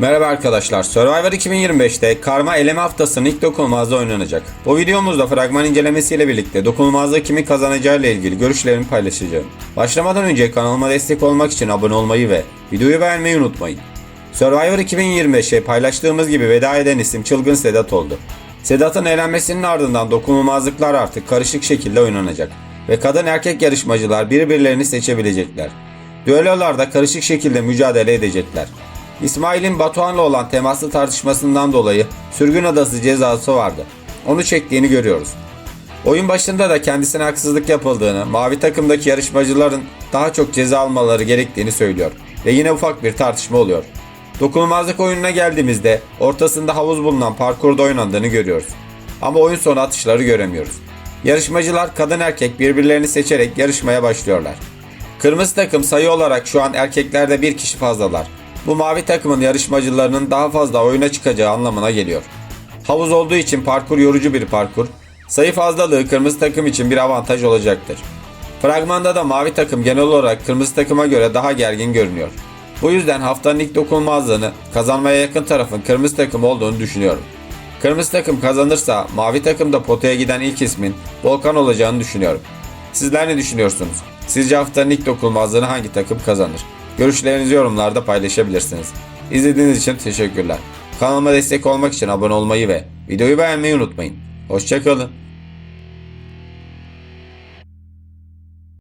Merhaba arkadaşlar. Survivor 2025'te karma eleme haftasının ilk dokunulmazda oynanacak. Bu videomuzda fragman incelemesiyle birlikte dokunulmazda kimin kazanacağı ile ilgili görüşlerimi paylaşacağım. Başlamadan önce kanalıma destek olmak için abone olmayı ve videoyu beğenmeyi unutmayın. Survivor 2025'e paylaştığımız gibi veda eden isim Çılgın Sedat oldu. Sedat'ın eğlenmesinin ardından dokunulmazlıklar artık karışık şekilde oynanacak ve kadın erkek yarışmacılar birbirlerini seçebilecekler. Düellolarda karışık şekilde mücadele edecekler. İsmail'in Batuhan'la olan temaslı tartışmasından dolayı sürgün adası cezası vardı. Onu çektiğini görüyoruz. Oyun başında da kendisine haksızlık yapıldığını, mavi takımdaki yarışmacıların daha çok ceza almaları gerektiğini söylüyor. Ve yine ufak bir tartışma oluyor. Dokunulmazlık oyununa geldiğimizde ortasında havuz bulunan parkurda oynandığını görüyoruz. Ama oyun sonu atışları göremiyoruz. Yarışmacılar kadın erkek birbirlerini seçerek yarışmaya başlıyorlar. Kırmızı takım sayı olarak şu an erkeklerde bir kişi fazlalar. Bu mavi takımın yarışmacılarının daha fazla oyuna çıkacağı anlamına geliyor. Havuz olduğu için parkur yorucu bir parkur. Sayı fazlalığı kırmızı takım için bir avantaj olacaktır. Fragmanda da mavi takım genel olarak kırmızı takıma göre daha gergin görünüyor. Bu yüzden haftanın ilk dokunulmazlığını kazanmaya yakın tarafın kırmızı takım olduğunu düşünüyorum. Kırmızı takım kazanırsa mavi takımda potaya giden ilk ismin Volkan olacağını düşünüyorum. Sizler ne düşünüyorsunuz? Sizce haftanın ilk dokunulmazlığını hangi takım kazanır? Görüşlerinizi yorumlarda paylaşabilirsiniz. İzlediğiniz için teşekkürler. Kanalıma destek olmak için abone olmayı ve videoyu beğenmeyi unutmayın. Hoşçakalın.